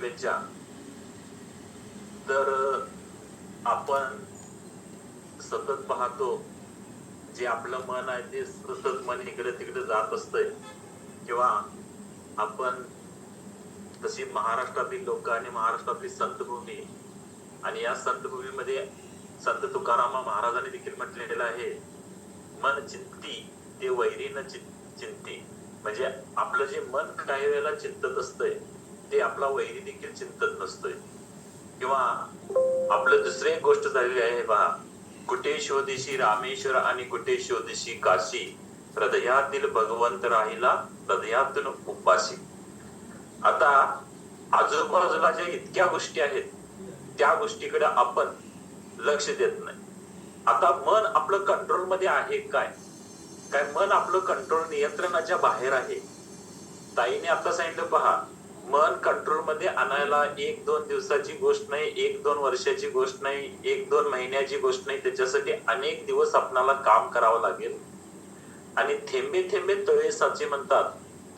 शुभेच्छा तर आपण सतत पाहतो जे आपलं मन आहे ते सतत मन इकडे तिकडे जात असतंय. किंवा आपण तशी महाराष्ट्रातील लोक आणि महाराष्ट्रातली संतभूमी आणि या संतभूमीमध्ये संत तुकारामा महाराजांनी देखील म्हटलेलं आहे मन चिंती ते वैरी न चिंती. म्हणजे आपलं जे मन काही वेळेला चिंतत असतंय ते आपला वैरी देखील चिंतत नसतोय. किंवा आपलं दुसरी एक गोष्ट झालेली आहे पहा. कुठे शोधिशी रामेश्वर आणि कुठे शोधिशी काशी हृदयातील भगवंत राहिला हृदयातून उपाशी. आता आजूबाजूला ज्या इतक्या गोष्टी आहेत त्या गोष्टीकडे आपण लक्ष देत नाही. आता मन आपलं कंट्रोलमध्ये आहे काय? काय मन आपलं कंट्रोल नियंत्रणाच्या बाहेर आहे? ताईने आता सांगितलं पहा. मन कंट्रोलमध्ये आणायला एक दोन दिवसाची गोष्ट नाही एक दोन वर्षाची गोष्ट नाही एक दोन महिन्याची गोष्ट नाही. त्याच्यासाठी अनेक दिवस आपणाला काम करावं लागेल. आणि थेंबे थेंबे तळे साचे म्हणतात.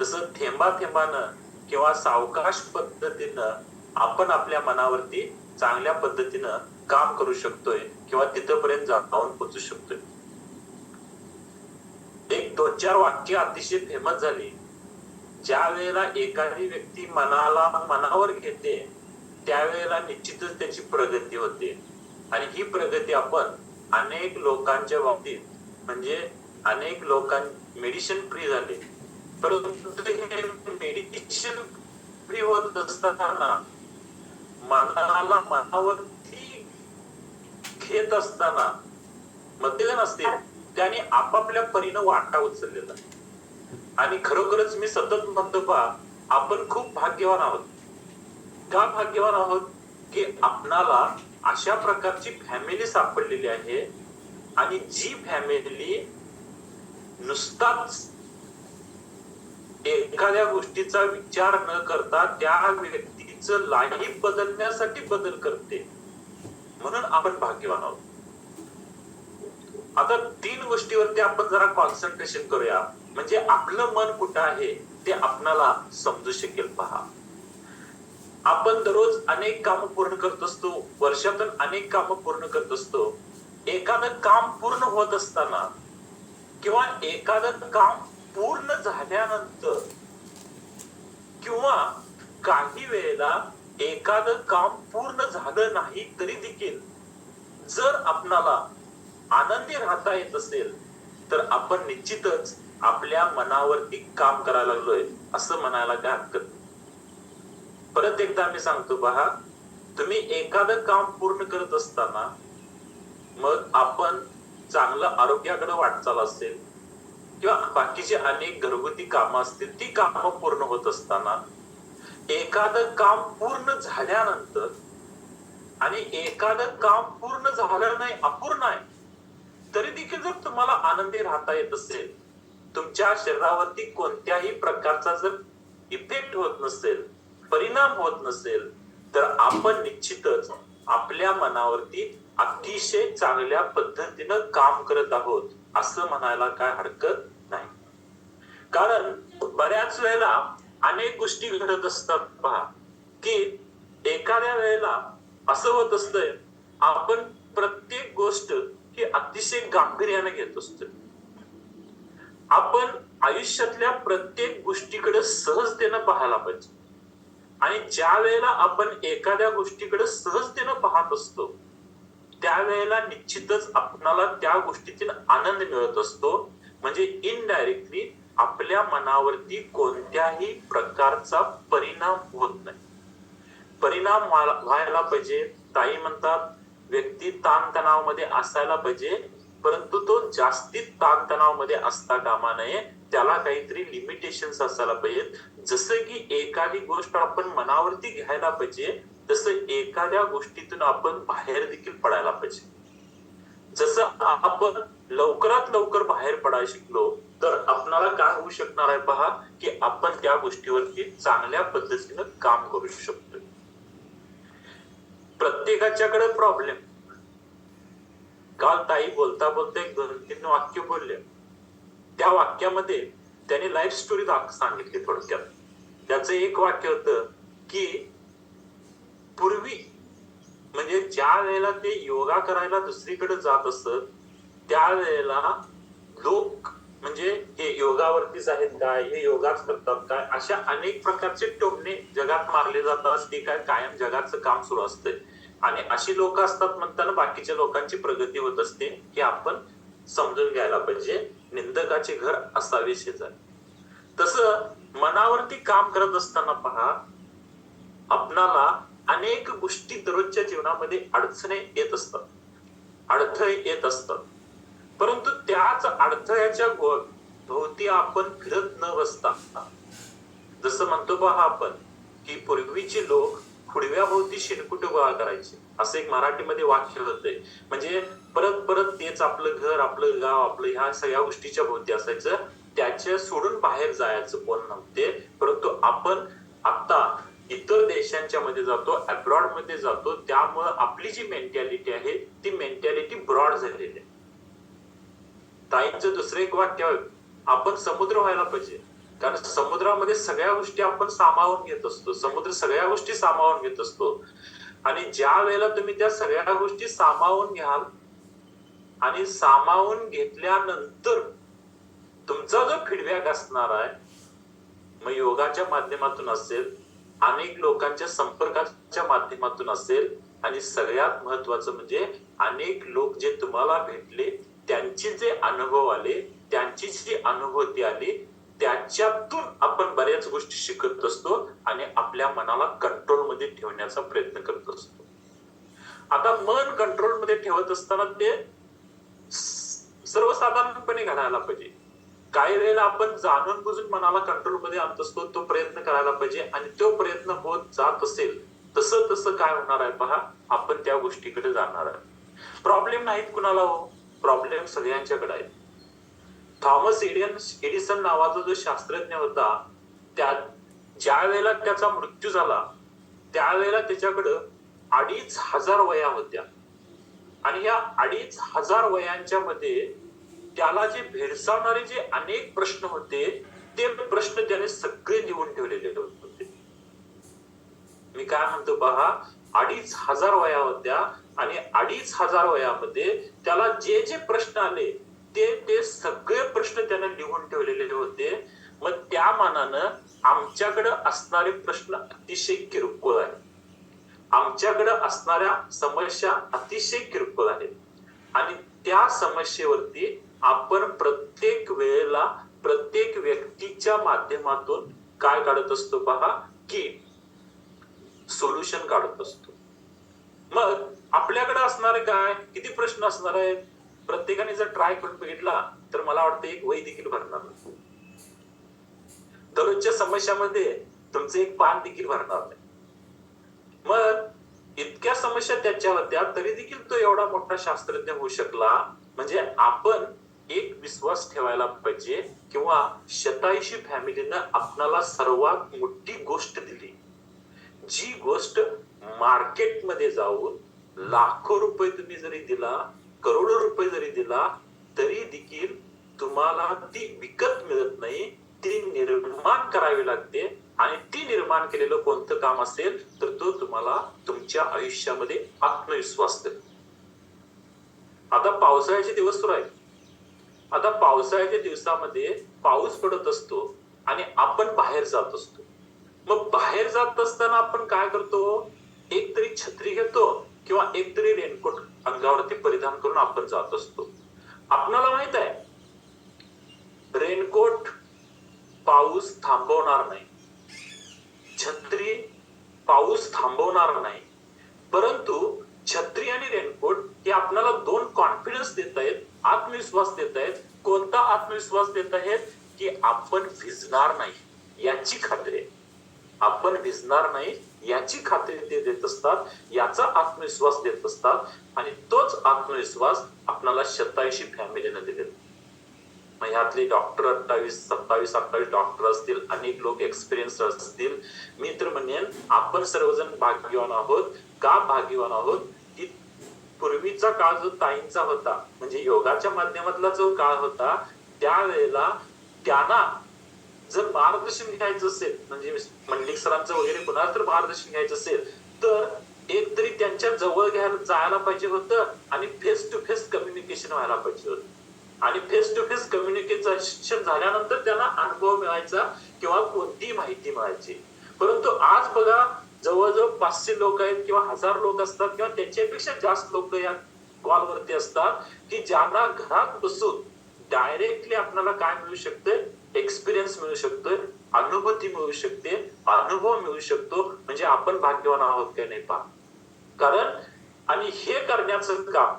तसं थेंबा थेंबानं किंवा सावकाश पद्धतीनं आपण आपल्या मनावरती चांगल्या पद्धतीनं काम करू शकतोय किंवा तिथपर्यंत जाऊन पोहोचू शकतोय. एक दोन चार वाक्य अतिशय फेमस झाली. ज्या वेळेला एखादी व्यक्ती मनाला मनावर घेते त्यावेळेला निश्चितच त्याची प्रगती होते. आणि ही प्रगती आपण अनेक लोकांच्या बाबतीत म्हणजे अनेक लोकां मेडिसिन फ्री झाले. परंतु हे मेडिटेशन फ्री होत असताना मनाला मनावरती घेत असताना मध्यगण असते. त्याने आपापल्या परीनं वाटा उचललेला. आणि खरोखरच मी सतत म्हणतो पहा आपण खूप भाग्यवान आहोत. का भाग्यवान आहोत? की आपणाला अशा प्रकारची फॅमिली सापडलेली आहे आणि जी फॅमिली नुसताच एखाद्या गोष्टीचा विचार न करता त्या व्यक्तीच लाईफ बदलण्यासाठी बदल करते. म्हणून आपण भाग्यवान आहोत. आता तीन गोष्टीवरती आपण जरा कॉन्सन्ट्रेशन करूया. म्हणजे आपलं मन कुठं आहे ते आपणाला समजू शकेल. पहा. आपण दररोज अनेक काम पूर्ण करत असतो वर्षातून अनेक काम पूर्ण करत असतो. एखादं काम पूर्ण होत असताना किंवा एखादं काम पूर्ण झाल्यानंतर किंवा काही वेळेला एखादं काम पूर्ण झालं नाही तरी देखील जर आपणाला आनंदी राहता येत असेल तर आपण निश्चितच आपल्या मनावरती काम करायला लागलोय असं म्हणायला काय हरकत परत एकदा मी सांगतो पहा तुम्ही एखादं काम पूर्ण करत असताना मग आपण चांगलं आरोग्याकडे वाटचाल असेल किंवा बाकीची अनेक घरगुती कामं असतील ती कामं पूर्ण होत असताना एखादं काम पूर्ण झाल्यानंतर आणि एखादं काम पूर्ण झालं नाही अपूर्ण आहे तरी देखील जर तुम्हाला आनंदी राहता येत असेल तुमच्या शरीरावरती कोणत्याही प्रकारचा जर इफेक्ट होत नसेल परिणाम होत नसेल तर आपण निश्चितच आपल्या मनावरती अतिशय चांगल्या पद्धतीनं काम करत आहोत असं म्हणायला काय हरकत नाही. कारण बऱ्याच वेळेला अनेक गोष्टी घडत असतात पहा की एखाद्या वेळेला असं होत असतंय आपण प्रत्येक गोष्ट हे अतिशय गांभीर्याने घेत असतो. आपण आयुष्यातल्या प्रत्येक गोष्टीकडे सहजतेनं पाहायला पाहिजे. आणि ज्या वेळेला आपण एखाद्या गोष्टीकडे सहजतेनं पाहत असतो त्यावेळेला निश्चितच आपणाला त्या गोष्टीतील आनंद मिळत असतो. म्हणजे इनडायरेक्टली आपल्या मनावरती कोणत्याही प्रकारचा परिणाम होत नाही. परिणाम व्हायला पाहिजे ताई म्हणतात व्यक्ती ताणतणावमध्ये असायला पाहिजे परंतु तो जास्तीत ताणतणावमध्ये असता कामा नये. त्याला काहीतरी लिमिटेशन्स असायला पाहिजेत. जसं की एखादी गोष्ट आपण मनावरती घ्यायला पाहिजे तसं एखाद्या गोष्टीतून आपण बाहेर देखील पडायला पाहिजे. जसं आपण लवकरात लवकर बाहेर पडायला शिकलो तर आपणाला काय होऊ शकणार आहे पहा की आपण त्या गोष्टीवरती चांगल्या पद्धतीनं काम करू शकतो. प्रत्येकाच्याकडे प्रॉब्लेम काल ताई बोलता बोलता एक दोन तीन वाक्य बोलले. त्या वाक्यामध्ये त्याने लाईफ स्टोरी सांगितली थोडक्यात. त्याचं एक वाक्य होत की पूर्वी म्हणजे ज्या वेळेला ते योगा करायला दुसरीकडे जात असत त्या वेळेला लोक म्हणजे हे योगावरतीच आहेत काय हे योगाच करतात काय अशा अनेक प्रकारचे टोमणे जगात मारले जातात ते काय कायम जगाचं काम सुरू असतंय आणि अशी लोक असतात म्हणताना बाकीच्या लोकांची प्रगती होत असते हे आपण समजून घ्यायला पाहिजे. निंदकाचे घर असावे शेजारी. तस मनावरती काम करत असताना पहा आपणाला अनेक गोष्टी दररोजच्या जीवनामध्ये अडचणी येत असतात. अडथळे येत असतात. परंतु त्याच अडथळ्याच्या भोवती आपण फिरत न बसता. जसं म्हणतो पहा आपण की पूर्वीचे लोक खुडव्याभोवती शिरकुट गोळा करायचे. असं एक मराठीमध्ये वाक्य होतंय. म्हणजे परत परत तेच आपलं घर आपलं गाव आपलं ह्या सगळ्या गोष्टीच्या भोवती असायचं. त्याच्या सोडून बाहेर जायचं कोण नव्हते. परंतु आपण आता इतर देशांच्या मध्ये जातो अब्रॉडमध्ये जातो. त्यामुळे आपली जी मेंटॅलिटी आहे ती मेंटॅलिटी ब्रॉड झालेली आहे. ताईंचं दुसरं एक वाक्य आपण समुद्र व्हायला पाहिजे. कारण समुद्रामध्ये सगळ्या गोष्टी आपण सामावून घेत असतो. समुद्र सगळ्या गोष्टी सामावून घेत असतो. आणि ज्या वेळेला तुम्ही त्या सगळ्या गोष्टी सामावून घ्याल आणि सामावून घेतल्यानंतर तुमचा जो फीडबॅक असणार आहे मग योगाच्या माध्यमातून असेल अनेक लोकांच्या संपर्काच्या माध्यमातून असेल आणि सगळ्यात महत्वाचं म्हणजे अनेक लोक जे तुम्हाला भेटले त्यांचे जे अनुभव आले त्यांची जी अनुभूती आली त्याच्यातून आपण बऱ्याच गोष्टी शिकत असतो आणि आपल्या मनाला कंट्रोलमध्ये ठेवण्याचा प्रयत्न करत असतो. आता मन कंट्रोलमध्ये ठेवत असताना ते सर्वसाधारणपणे घडायला पाहिजे. काही वेळेला आपण जाणून बुजून मनाला कंट्रोलमध्ये आणत असतो तो प्रयत्न करायला पाहिजे आणि तो प्रयत्न होत जात असेल तसं तसं काय होणार आहे पहा आपण त्या गोष्टीकडे जाणार आहे प्रॉब्लेम नाहीत कुणाला हो. प्रॉब्लेम सगळ्यांच्याकडे आहेत थॉमस एडियन एडिसन नावाचा जो शास्त्रज्ञ होता त्या ज्या वेळेला त्याचा मृत्यू झाला त्यावेळेला त्याच्याकडं अडीच हजार वया होत्या. आणि या अडीच हजार वयांच्या मध्ये त्याला जे भेडसावणारे जे अनेक प्रश्न होते ते प्रश्न त्याने सगळे लिहून ठेवलेले होते. मी काय म्हणतो पहा अडीच हजार वया होत्या आणि अडीच हजार वयामध्ये त्याला जे जे प्रश्न आले ते ते सगळे प्रश्न त्याने लिहून ठेवलेले होते. मग त्या मानानं आमच्याकडे असणारे प्रश्न अतिशय किरकोळ आहेत. आमच्याकडे असणाऱ्या समस्या अतिशय किरकोळ आहेत. आणि त्या समस्येवरती आपण प्रत्येक वेळेला प्रत्येक व्यक्तीच्या माध्यमातून काय काढत असतो पहा की सोल्युशन काढत असतो. मग आपल्याकडे असणारे काय? किती प्रश्न असणार आहेत? प्रत्येकाने जर ट्राय करून बघितला तर मला वाटतं एक वय देखील भरणार नाही. दररोजच्या समस्यामध्ये तुमचं एक पान देखील भरणार नाही. मग इतक्या समस्या त्याच्या होत्या तरी देखील तो एवढा मोठा शास्त्रज्ञ होऊ शकला म्हणजे आपण एक विश्वास ठेवायला पाहिजे किंवा शताऐंशी फॅमिलीनं आपणाला सर्वात मोठी गोष्ट दिली. जी गोष्ट मार्केटमध्ये जाऊन लाखो रुपये तुम्ही जरी दिला करोडो रुपये जरी दिला तरी देखील तुम्हाला ती विकत मिळत नाही. ती निर्माण करावी लागते आणि ती निर्माण केलेलं कोणतं काम असेल तर तो तुम्हाला तुमच्या आयुष्यामध्ये आत्मविश्वास देतो. आता पावसाळ्याचे दिवस सुरू आहेत. आता पावसाळ्याच्या दिवसामध्ये पाऊस पडत असतो आणि आपण बाहेर जात असतो. मग बाहेर जात असताना आपण काय करतो? एक तरी छत्री घेतो किंवा एक तरी रेनकोट अंगावरती परिधान करून आपण जात असतो. आपणाला माहीत आहे रेनकोट पाऊस थांबवणार नाही. छत्री पाऊस थांबवणार नाही. परंतु छत्री आणि रेनकोट हे आपल्याला दोन कॉन्फिडन्स देत आहेत आत्मविश्वास देत आहेत. कोणता आत्मविश्वास देत आहेत? की आपण भिजणार नाही. याची खात्री आहे. आपण भिजणार नाही याची खात्री ते देत असतात याचा आत्मविश्वास देत असतात आणि तोच आत्मविश्वास आपल्याला शताऐंशी फॅमिलीनं दिले मग ह्यातले डॉक्टर अठ्ठावीस सत्तावीस अठ्ठावीस डॉक्टर असतील अनेक लोक एक्सपिरियन्स असतील. मी तर म्हणेन आपण सर्वजण भाग्यवान आहोत. का भाग्यवान आहोत? की पूर्वीचा काळ जो ताईंचा होता म्हणजे योगाच्या माध्यमातला जो काळ होता त्यावेळेला त्यांना जर मार्गदर्शन घ्यायचं असेल म्हणजे मंडलिक सरांचं वगैरे कुणाला तर मार्गदर्शन घ्यायचं असेल तर एक तरी त्यांच्या जवळ घ्यायला जायला पाहिजे होतं आणि फेस टू फेस कम्युनिकेशन व्हायला पाहिजे होतं. आणि फेस टू फेस कम्युनिकेशन झाल्यानंतर त्यांना अनुभव मिळायचा किंवा कोणतीही माहिती मिळायची. परंतु आज बघा जवळजवळ पाचशे लोक आहेत किंवा हजार लोक असतात किंवा त्यांच्यापेक्षा जास्त लोक या कॉलवरती असतात की ज्यांना घरात बसून डायरेक्टली आपल्याला काय मिळू शकते एक्सपिरियन्स मिळू शकतोय अनुभूती मिळू शकते अनुभव मिळू शकतो म्हणजे आपण भाग्यवान आहोत का नाही पहा. कारण आणि हे करण्याचं काम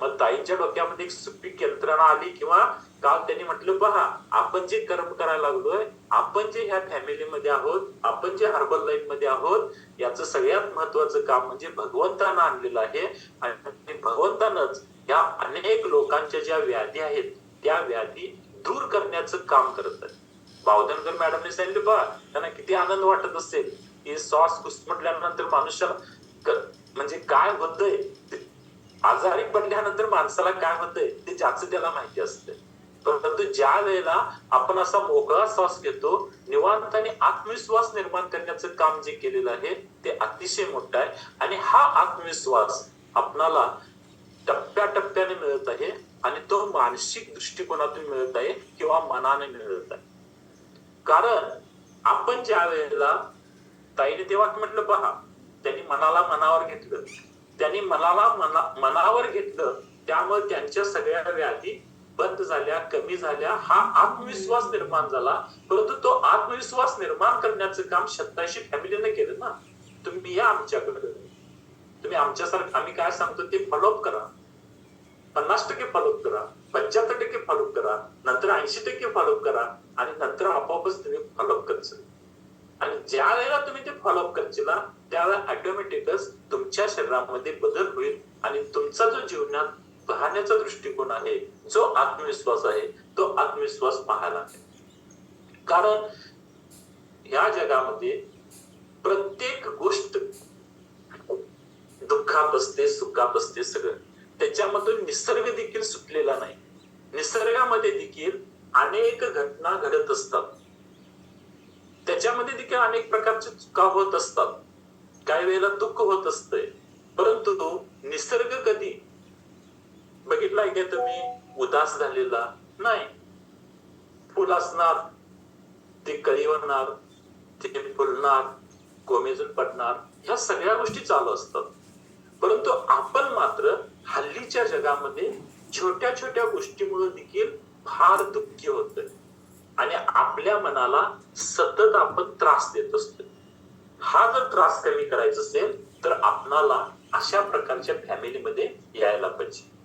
मग ताईंच्या डोक्यामध्ये एक सुपीक यंत्रणा आली किंवा काल त्यांनी म्हटलं पहा आपण जे कर्म करायला लागलोय आपण जे ह्या फॅमिलीमध्ये आहोत आपण जे हर्बल लाईफमध्ये आहोत याचं सगळ्यात महत्वाचं काम म्हणजे भगवंतानं आणलेलं आहे. आणि भगवंतानच या अनेक लोकांच्या ज्या व्याधी आहेत त्या व्याधी दूर करण्याचं काम करत आहे बावधनकर मॅडमने सांगितले बा त्यांना किती आनंद वाटत असेल. हे श्वास म्हटल्यानंतर मनुष्याला म्हणजे काय होतंय आजारी पडल्यानंतर माणसाला काय होतंय ते ज्याचं त्याला माहिती असते परंतु ज्या वेळेला आपण असा मोकळा श्वास घेतो निवांत आणि आत्मविश्वास निर्माण करण्याचं काम जे केलेलं आहे ते अतिशय मोठं आहे. आणि हा आत्मविश्वास आपणाला टप्प्याटप्प्याने मिळत आहे. आणि तो मानसिक दृष्टिकोनातून मिळत आहे किंवा मनाने मिळत आहे. कारण आपण ज्या वेळेला ताईने देवात म्हटलं पहा त्यांनी मनाला मनावर घेतलं. त्यांनी मनाला मना मनावर घेतलं त्यामुळे त्यांच्या सगळ्या व्याधी बंद झाल्या कमी झाल्या. हा आत्मविश्वास निर्माण झाला. परंतु तो आत्मविश्वास निर्माण करण्याचं काम शताशी फॅमिलीने केलं ना. तुम्ही या आमच्याकडे. तुम्ही आमच्यासारखं आम्ही काय सांगतो ते फॉलोअप करा. पन्नास टक्के फॉलोअप करा पंच्याहत्तर टक्के फॉलोअप करा नंतर ऐंशी टक्के फॉलोअप करा आणि नंतर आपोआपच तुम्ही फॉलोअप करशील आणि ज्या वेळेला तुम्ही ते फॉलोअप करशील ना, त्यावेळेला ऑटोमॅटिकच तुमच्या शरीरामध्ये बदल होईल आणि तुमचा जो जीवनात पाहण्याचा दृष्टिकोन आहे जो आत्मविश्वास आहे तो आत्मविश्वास पाहायला कारण या जगामध्ये प्रत्येक गोष्ट दुःखात असते सुखात असते सगळं त्याच्यामधून निसर्ग देखील सुटलेला नाही. निसर्गामध्ये देखील अनेक घटना घडत असतात. त्याच्यामध्ये देखील अनेक प्रकारच्या चुका होत असतात. काही वेळेला दुःख होत असतंय. परंतु तो निसर्ग कधी? बघितलाय का तुम्ही? उदास झालेला? नाही. फुल असणार ते कळीवणार ते फुलणार कोमेजून पडणार ह्या सगळ्या गोष्टी चालू असतात. परंतु आपण मात्र हल्लीच्या जगामध्ये छोट्या छोट्या गोष्टीमुळे देखील फार दुःखी होत. आणि आपल्या मनाला सतत आपण त्रास देत असतो. हा जर त्रास कमी करायचा असेल तर आपणाला अशा प्रकारच्या फॅमिलीमध्ये यायला पाहिजे.